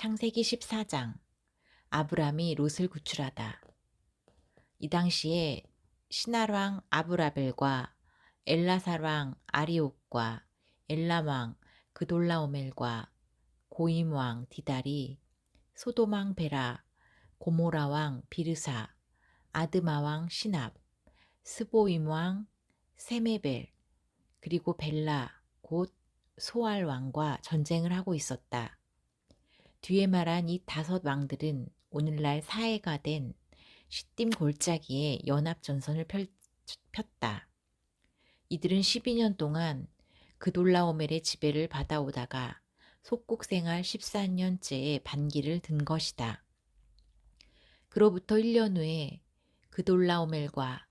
창세기 14장 아브람이 롯을 구출하다. 이 당시에 시날왕 아브라벨과 엘라살왕 아리옥과 엘람왕 그돌라오멜과 고임왕 디달이 소돔왕 베라 고모라왕 비르사 아드마왕 시납 스보임왕 세메벨 그리고 벨라 곧 소알왕과 전쟁을 하고 있었다. 뒤에 말한 이 다섯 왕들은 오늘날 사해가 된 시딤 골짜기에 연합 전선을 펼, 폈다. 이들은 12년 동안 그돌라오멜의 지배를 받아오다가 속국 생활 14년째의 반기를 든 것이다. 그로부터 1년 후에 그돌라오멜과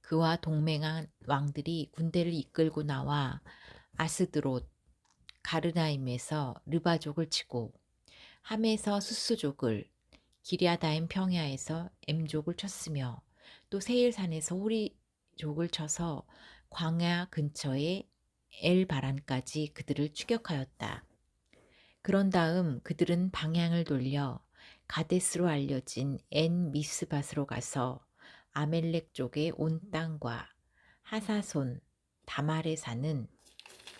그와 동맹한 왕들이 군대를 이끌고 나와 아스드롯, 가르나임에서 르바족을 치고 함에서 수스족을 기리아다임 평야에서 엠족을 쳤으며 또 세일산에서 호리족을 쳐서 광야 근처의 엘바란까지 그들을 추격하였다. 그런 다음 그들은 방향을 돌려 가데스로 알려진 엔 미스밭으로 가서 아멜렉 쪽의 온 땅과 하사손 다말에 사는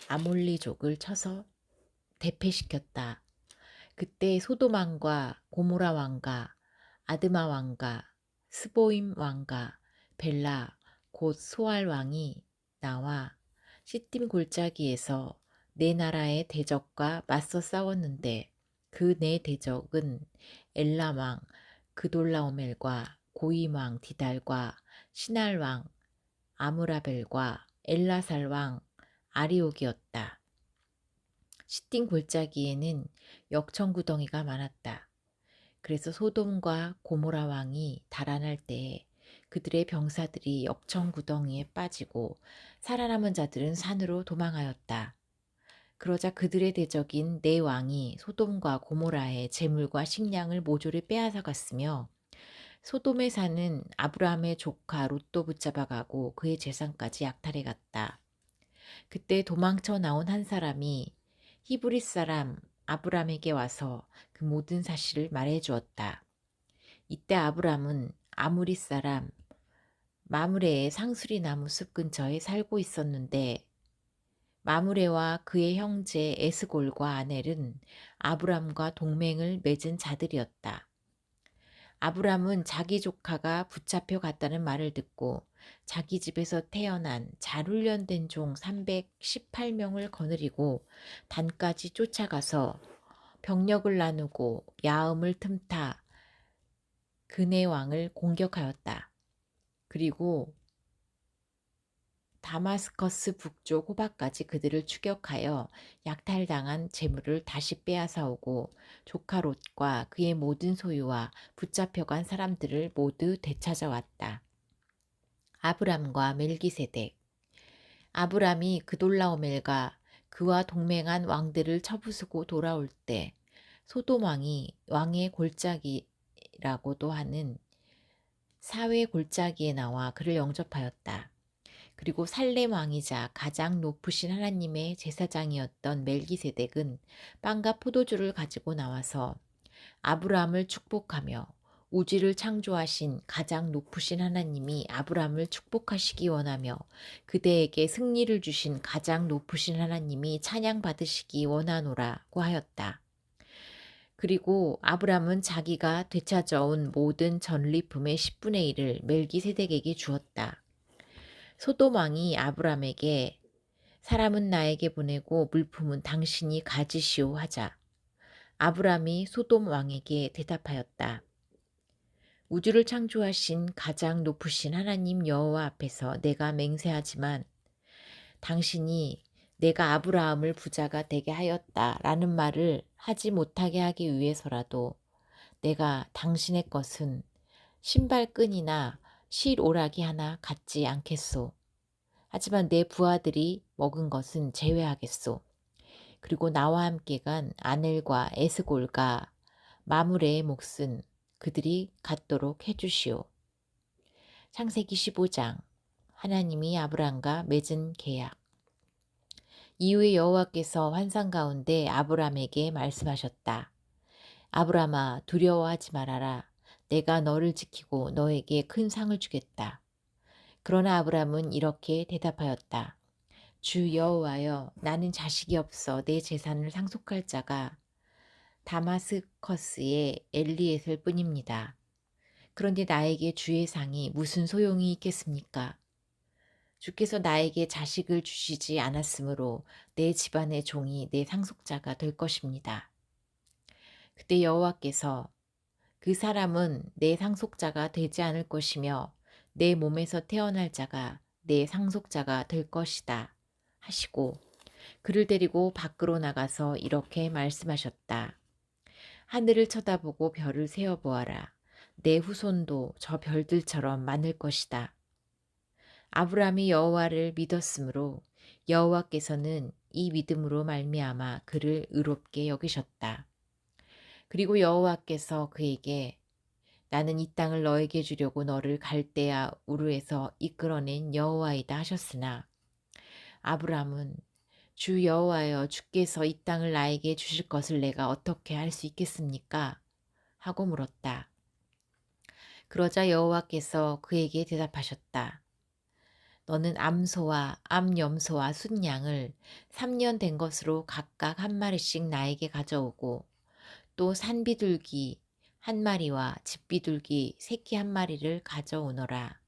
아몰리족을 쳐서 대패시켰다. 그때 소도망과 고모라 왕과 아드마 왕과 스보임 왕과 벨라 곧 소알 왕이 나와 시딤 골짜기에서 네 나라의 대적과 맞서 싸웠는데 그네 대적은 엘람 왕 그돌라오멜과 고임 왕 디달과 시날 왕 아무라벨과 엘라살 왕 아리옥이었다. 시띵 골짜기에는 역청구덩이가 많았다. 그래서 소돔과 고모라 왕이 달아날 때에 그들의 병사들이 역청구덩이에 빠지고 살아남은 자들은 산으로 도망하였다. 그러자 그들의 대적인 네 왕이 소돔과 고모라의 재물과 식량을 모조리 빼앗아 갔으며 소돔에 사는 아브라함의 조카 롯도 붙잡아가고 그의 재산까지 약탈해 갔다. 그때 도망쳐 나온 한 사람이 히브리 사람 아브람에게 와서 그 모든 사실을 말해 주었다. 이때 아브람은 아무리 사람 마무레의 상수리 나무 숲 근처에 살고 있었는데 마무레와 그의 형제 에스골과 아넬은 아브람과 동맹을 맺은 자들이었다. 아브람은 자기 조카가 붙잡혀 갔다는 말을 듣고 자기 집에서 태어난 잘 훈련된 종 318명을 거느리고 단까지 쫓아가서 병력을 나누고 야음을 틈타 그네 왕을 공격하였다. 그리고 다마스커스 북쪽 호박까지 그들을 추격하여 약탈당한 재물을 다시 빼앗아오고 조카 롯과 그의 모든 소유와 붙잡혀간 사람들을 모두 되찾아왔다. 아브람과 멜기세덱 아브람이 그돌라오멜과 그와 동맹한 왕들을 쳐부수고 돌아올 때 소돔 왕이 왕의 골짜기라고도 하는 사회 골짜기에 나와 그를 영접하였다. 그리고 살렘 왕이자 가장 높으신 하나님의 제사장이었던 멜기세덱은 빵과 포도주를 가지고 나와서 아브라함을 축복하며 우주를 창조하신 가장 높으신 하나님이 아브라함을 축복하시기 원하며 그대에게 승리를 주신 가장 높으신 하나님이 찬양 받으시기 원하노라고 하였다. 그리고 아브라함은 자기가 되찾아온 모든 전리품의 10분의 1을 멜기세덱에게 주었다. 소돔 왕이 아브라함에게 사람은 나에게 보내고 물품은 당신이 가지시오 하자. 아브라함이 소돔 왕에게 대답하였다. 우주를 창조하신 가장 높으신 하나님 여호와 앞에서 내가 맹세하지만 당신이 내가 아브라함을 부자가 되게 하였다라는 말을 하지 못하게 하기 위해서라도 내가 당신의 것은 신발끈이나 실오락이 하나 갖지 않겠소. 하지만 내 부하들이 먹은 것은 제외하겠소. 그리고 나와 함께 간 아넬과 에스골과 마무레의 몫은 그들이 갖도록 해주시오. 창세기 15장 하나님이 아브람과 맺은 계약 이후에 여호와께서 환상 가운데 아브람에게 말씀하셨다. 아브라함아 두려워하지 말아라. 내가 너를 지키고 너에게 큰 상을 주겠다. 그러나 아브라함은 이렇게 대답하였다. 주 여호와여 나는 자식이 없어 내 재산을 상속할 자가 다마스커스의 엘리에셀 뿐입니다. 그런데 나에게 주의 상이 무슨 소용이 있겠습니까? 주께서 나에게 자식을 주시지 않았으므로 내 집안의 종이 내 상속자가 될 것입니다. 그때 여호와께서 그 사람은 내 상속자가 되지 않을 것이며 내 몸에서 태어날 자가 내 상속자가 될 것이다 하시고 그를 데리고 밖으로 나가서 이렇게 말씀하셨다. 하늘을 쳐다보고 별을 세어 보아라. 내 후손도 저 별들처럼 많을 것이다. 아브라함이 여호와를 믿었으므로 여호와께서는 이 믿음으로 말미암아 그를 의롭게 여기셨다. 그리고 여호와께서 그에게 나는 이 땅을 너에게 주려고 너를 갈대아 우르에서 이끌어낸 여호와이다 하셨으나 아브라함은 주 여호와여 주께서 이 땅을 나에게 주실 것을 내가 어떻게 할 수 있겠습니까? 하고 물었다. 그러자 여호와께서 그에게 대답하셨다. 너는 암소와 암염소와 순양을 3년 된 것으로 각각 한 마리씩 나에게 가져오고 또 산비둘기 한 마리와 집비둘기 새끼 한 마리를 가져오너라.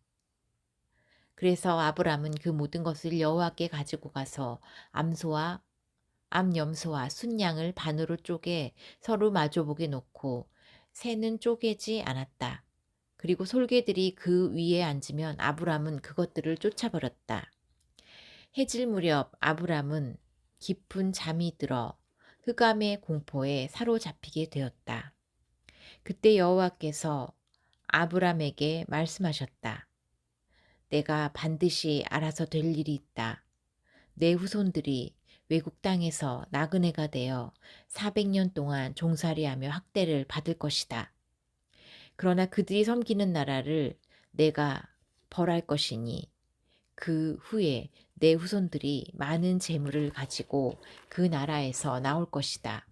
그래서 아브람은 그 모든 것을 여호와께 가지고 가서 암소와 암염소와 순양을 반으로 쪼개 서로 마주보게 놓고 새는 쪼개지 않았다. 그리고 솔개들이 그 위에 앉으면 아브람은 그것들을 쫓아버렸다. 해질 무렵 아브람은 깊은 잠이 들어 흑암의 공포에 사로잡히게 되었다. 그때 여호와께서 아브람에게 말씀하셨다. 내가 반드시 알아서 될 일이 있다. 내 후손들이 외국 땅에서 나그네가 되어 400년 동안 종살이하며 학대를 받을 것이다. 그러나 그들이 섬기는 나라를 내가 벌할 것이니 그 후에 내 후손들이 많은 재물을 가지고 그 나라에서 나올 것이다.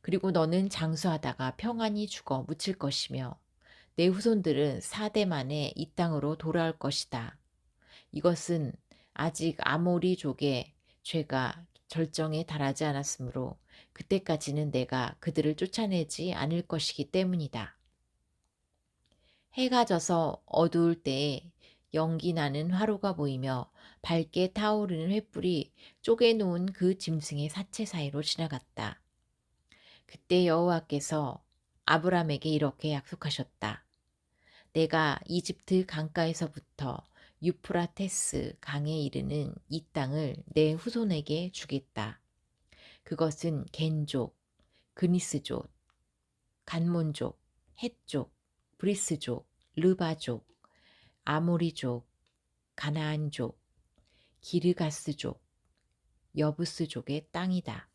그리고 너는 장수하다가 평안히 죽어 묻힐 것이며 내 후손들은 사대 만에 이 땅으로 돌아올 것이다. 이것은 아직 아모리족의 죄가 절정에 달하지 않았으므로 그때까지는 내가 그들을 쫓아내지 않을 것이기 때문이다. 해가 져서 어두울 때에 연기 나는 화로가 보이며 밝게 타오르는 횃불이 쪼개놓은 그 짐승의 사체 사이로 지나갔다. 그때 여호와께서 아브람에게 이렇게 약속하셨다. 내가 이집트 강가에서부터 유프라테스 강에 이르는 이 땅을 내 후손에게 주겠다. 그것은 겐족, 그니스족, 간몬족, 헷족, 브리스족, 르바족, 아모리족, 가나안족, 기르가스족, 여부스족의 땅이다.